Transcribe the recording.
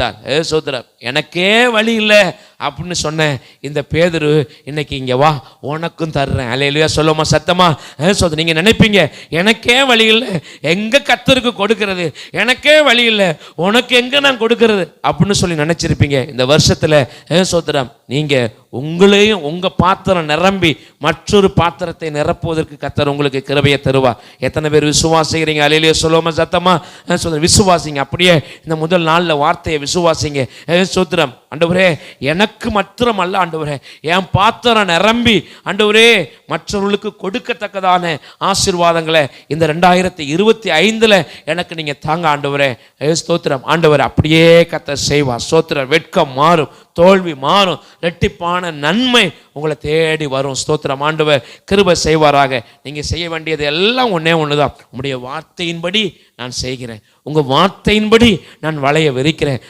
கொடுத்தார். ஏ சோதரர் எனக்கே வழி இல்லை அப்படின்னு சொன்னேன். இந்த பேதரு இன்னைக்கு இங்கே வா உனக்கும் தர்றேன். அலையிலையா சொல்லுமா சத்தமா? ஏ சோதர் நீங்கள் நினைப்பீங்க எனக்கே வழி இல்லை. எங்கே கத்தருக்கு கொடுக்கறது? எனக்கே வழி இல்லை. உனக்கு எங்கே நான் கொடுக்கறது? அப்படின்னு சொல்லி நினச்சிருப்பீங்க. இந்த வருஷத்தில் ஏ சோதரம் நீங்கள் உங்களையும் உங்கள் பாத்திரம் நிரம்பி மற்றொரு பாத்திரத்தை நிரப்புவதற்கு கத்தர் உங்களுக்கு கிருபையை தருவா எத்தனை பேர் விசுவாசிக்கிறீங்க? அலையிலேயே சொல்லுவோமா சத்தமா? சொல்கிறேன் விசுவாசிங்க. அப்படியே இந்த முதல் நாளில் வார்த்தையை விசுவாசிங்க. சூத்திரம் அண்டவரே எனக்கு மாத்திரம் அல்ல ஆண்டவரே. என் பாத்திரம் நிரம்பி ஆண்டவரே மற்றவர்களுக்கு கொடுக்கத்தக்கதான ஆசீர்வாதங்களை இந்த ரெண்டாயிரத்தி இருபத்தி ஐந்தில் எனக்கு நீங்கள் தாங்க ஆண்டவரே. ஸ்தோத்திரம் ஆண்டவர் அப்படியே கத்த செய்வார். சோத்திரம் வெட்கம் மாறும். தோல்வி மாறும். ரெட்டிப்பான நன்மை உங்களை தேடி வரும். ஸ்தோத்திரம். ஆண்டவர் கிருபை செய்வாராக. நீங்கள் செய்ய வேண்டியது எல்லாம் ஒன்றே ஒன்று தான் உங்களுடைய வார்த்தையின்படி நான் செய்கிறேன். உங்கள் வார்த்தையின்படி நான் வளைய விரிக்கிறேன்.